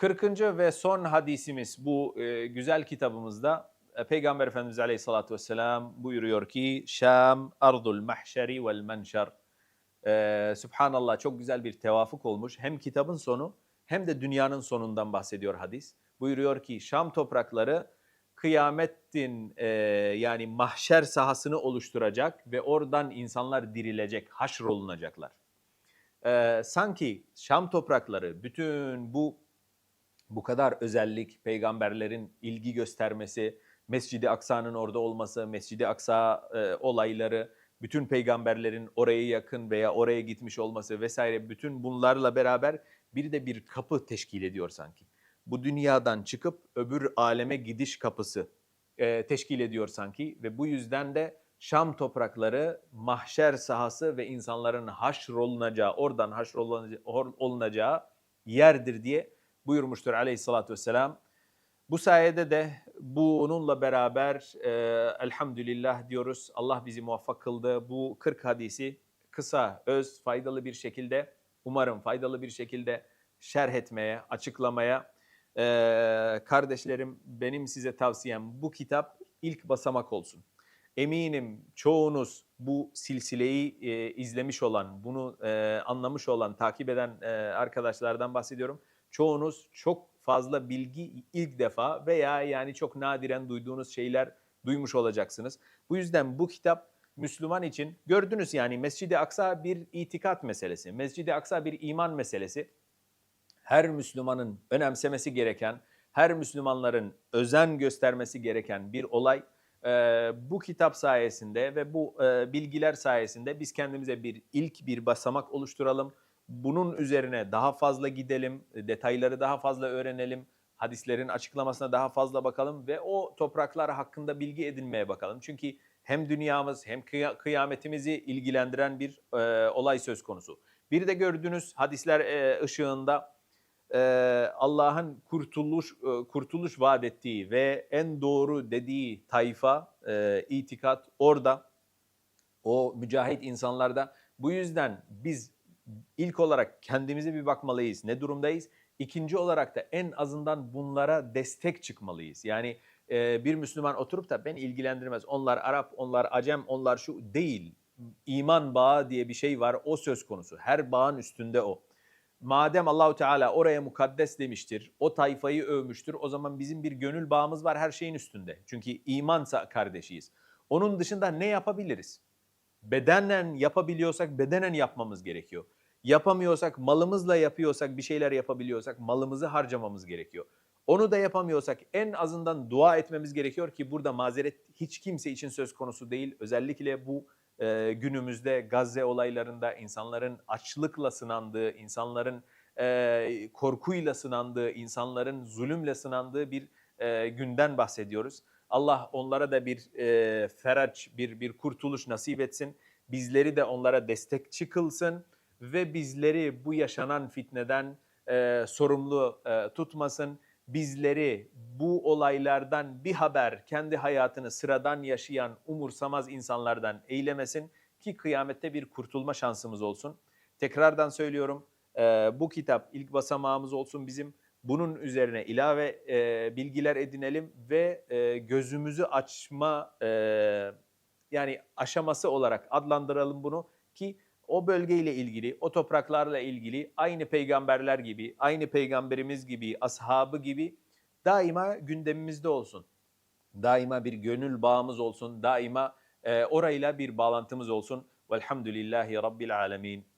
40. ve son hadisimiz bu e, güzel kitabımızda e, Peygamber Efendimiz Aleyhisselatü Vesselam buyuruyor ki Şam ardul mahşeri vel menşer. E, Subhanallah çok güzel bir tevafuk olmuş. Hem kitabın sonu hem de dünyanın sonundan bahsediyor hadis. Buyuruyor ki Şam toprakları kıyametin e, yani mahşer sahasını oluşturacak ve oradan insanlar dirilecek, haşrolunacaklar. E, sanki Şam toprakları bütün bu bu kadar özellik, peygamberlerin ilgi göstermesi, Mescid-i Aksa'nın orada olması, Mescid-i Aksa e, olayları, bütün peygamberlerin oraya yakın veya oraya gitmiş olması vesaire bütün bunlarla beraber bir de bir kapı teşkil ediyor sanki. Bu dünyadan çıkıp öbür aleme gidiş kapısı e, teşkil ediyor sanki ve bu yüzden de Şam toprakları mahşer sahası ve insanların haşrolunacağı, oradan haşrolunacağı yerdir diye buyurmuştur aleyhissalatü vesselam. Bu sayede de bununla beraber e, elhamdülillah diyoruz. Allah bizi muvaffak kıldı. Bu 40 hadisi kısa, öz, faydalı bir şekilde, umarım faydalı bir şekilde şerh etmeye, açıklamaya. E, kardeşlerim benim size tavsiyem bu kitap ilk basamak olsun. Eminim çoğunuz bu silsileyi e, izlemiş olan, bunu e, anlamış olan, takip eden e, arkadaşlardan bahsediyorum çoğunuz çok fazla bilgi ilk defa veya yani çok nadiren duyduğunuz şeyler duymuş olacaksınız. Bu yüzden bu kitap Müslüman için gördünüz yani Mescid-i Aksa bir itikat meselesi. Mescid-i Aksa bir iman meselesi. Her Müslümanın önemsemesi gereken, her Müslümanların özen göstermesi gereken bir olay. Ee, bu kitap sayesinde ve bu e, bilgiler sayesinde biz kendimize bir ilk bir basamak oluşturalım bunun üzerine daha fazla gidelim, detayları daha fazla öğrenelim, hadislerin açıklamasına daha fazla bakalım ve o topraklar hakkında bilgi edinmeye bakalım. Çünkü hem dünyamız hem kıyametimizi ilgilendiren bir e, olay söz konusu. Bir de gördüğünüz hadisler e, ışığında e, Allah'ın kurtuluş e, kurtuluş vaat ettiği ve en doğru dediği tayfa, e, itikat orada. O mücahit insanlarda. Bu yüzden biz ilk olarak kendimize bir bakmalıyız. Ne durumdayız? İkinci olarak da en azından bunlara destek çıkmalıyız. Yani e, bir Müslüman oturup da ben ilgilendirmez. Onlar Arap, onlar Acem, onlar şu değil. İman bağı diye bir şey var. O söz konusu. Her bağın üstünde o. Madem Allahu Teala oraya mukaddes demiştir, o tayfayı övmüştür. O zaman bizim bir gönül bağımız var her şeyin üstünde. Çünkü imansa kardeşiyiz. Onun dışında ne yapabiliriz? Bedenen yapabiliyorsak bedenen yapmamız gerekiyor. Yapamıyorsak, malımızla yapıyorsak, bir şeyler yapabiliyorsak malımızı harcamamız gerekiyor. Onu da yapamıyorsak en azından dua etmemiz gerekiyor ki burada mazeret hiç kimse için söz konusu değil. Özellikle bu e, günümüzde Gazze olaylarında insanların açlıkla sınandığı, insanların e, korkuyla sınandığı, insanların zulümle sınandığı bir e, günden bahsediyoruz. Allah onlara da bir e, feraç, bir, bir kurtuluş nasip etsin. Bizleri de onlara destek çıkılsın ve bizleri bu yaşanan fitneden e, sorumlu e, tutmasın. Bizleri bu olaylardan bir haber kendi hayatını sıradan yaşayan umursamaz insanlardan eylemesin ki kıyamette bir kurtulma şansımız olsun. Tekrardan söylüyorum e, bu kitap ilk basamağımız olsun bizim. Bunun üzerine ilave e, bilgiler edinelim ve e, gözümüzü açma yani aşaması olarak adlandıralım bunu ki o bölgeyle ilgili, o topraklarla ilgili aynı peygamberler gibi, aynı peygamberimiz gibi, ashabı gibi daima gündemimizde olsun. Daima bir gönül bağımız olsun, daima e, orayla bir bağlantımız olsun. Velhamdülillahi Rabbil Alemin.